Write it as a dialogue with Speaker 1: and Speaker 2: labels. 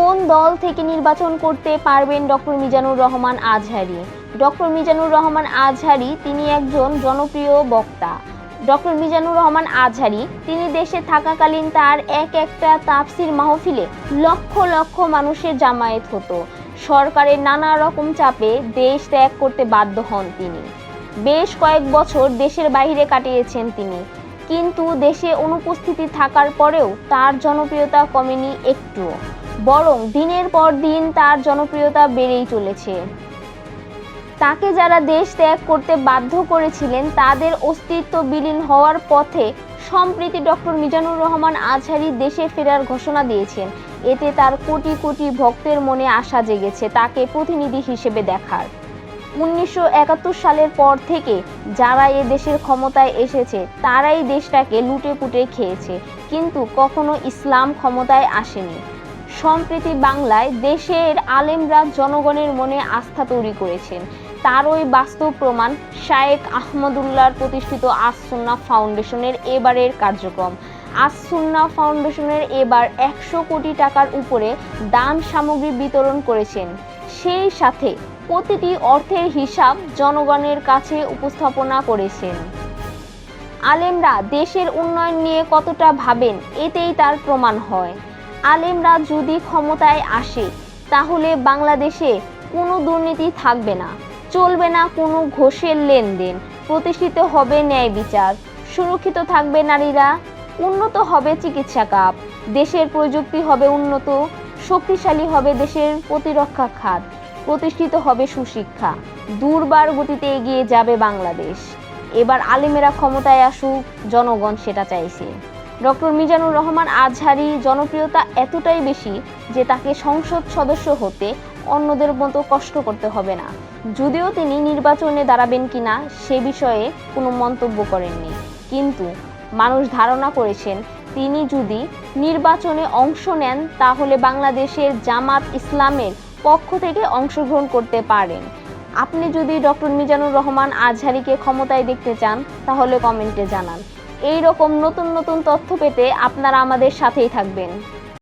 Speaker 1: কোন দল থেকে নির্বাচন করতে পারবেন ডক্টর মিজানুর রহমান আজহারি? ডক্টর মিজানুর রহমান আজহারি, তিনি একজন জনপ্রিয় বক্তা। ডক্টর মিজানুর রহমান আজহারি, তিনি দেশে থাকাকালীন তার এক একটা তাফসির মাহফিলে লক্ষ লক্ষ মানুষের জামায়াত হতো। সরকারের নানা রকম চাপে দেশ ত্যাগ করতে বাধ্য হন তিনি। বেশ কয়েক বছর দেশের বাইরে কাটিয়েছেন তিনি। কিন্তু দেশে অনুপস্থিতি থাকার পরেও তার জনপ্রিয়তা কমেনি একটুও। বরং দিনের পর দিন তার জনপ্রিয়তা বেড়েই চলেছে। তাকে যারা দেশ ত্যাগ করতে বাধ্য করেছিলেন, তাদের অস্তিত্ব বিলীন হওয়ার পথে সম্প্রীতি ডক্টর মিজানুর রহমান আজহারি দেশে ফেরার ঘোষণা দিয়েছেন। এতে তার কোটি কোটি ভক্তের মনে আশা জেগেছে, তাকে প্রতিনিধি হিসেবে দেখার। উনিশশো একাত্তর সালের পর থেকে যারা এ দেশের ক্ষমতায় এসেছে, তারাই দেশটাকে লুটে পুটে খেয়েছে। কিন্তু কখনো ইসলাম ক্ষমতায় আসেনি। সম্প্রীতি বাংলায় দেশের আলেমরা জনগণের মনে আস্থা তৈরি করেছেন। তার ওই বাস্তব প্রমাণ শায়েক আহমদুল্লাহর প্রতিষ্ঠিত আসুন্না ফাউন্ডেশনের এবারের কার্যক্রম। আসুন্না ফাউন্ডেশনের এবার একশো কোটি টাকার উপরে দান সামগ্রী বিতরণ করেছেন। সেই সাথে প্রতিটি অর্থের হিসাব জনগণের কাছে উপস্থাপনা করেছেন। আলেমরা দেশের উন্নয়ন নিয়ে কতটা ভাবেন, এতেই তার প্রমাণ হয়। আলেমরা যদি ক্ষমতায় আসে, তাহলে বাংলাদেশে কোনো দুর্নীতি থাকবে না। চলবে না কোনো ঘোষের লেনদেন। প্রতিষ্ঠিত হবে ন্যায় বিচার। সুরক্ষিত থাকবে নারীরা। উন্নত হবে চিকিৎসা কাপ। দেশের প্রযুক্তি হবে উন্নত। শক্তিশালী হবে দেশের প্রতিরক্ষা খাত। প্রতিষ্ঠিত হবে সুশিক্ষা। দুর্বার গতিতে এগিয়ে যাবে বাংলাদেশ। এবার আলেমেরা ক্ষমতায় আসুক, জনগণ সেটা চাইছে। ডক্টর মিজানুর রহমান আজহারি জনপ্রিয়তা এতটাই বেশি যে তাকে সংসদ সদস্য হতে অন্যদের মতো কষ্ট করতে হবে না। যদিও তিনি নির্বাচনে দাঁড়াবেন কিনা সে বিষয়ে কোনো মন্তব্য করেননি। কিন্তু মানুষ ধারণা করেছেন, তিনি যদি নির্বাচনে অংশ নেন, তাহলে বাংলাদেশের জামাত ইসলামের পক্ষ থেকে অংশগ্রহণ করতে পারেন। আপনি যদি ডক্টর মিজানুর রহমান আজহারিকে ক্ষমতায় দেখতে চান, তাহলে কমেন্টে জানান। এই রকম নতুন নতুন তথ্য পেতে আপনারা আমাদের সাথেই থাকবেন।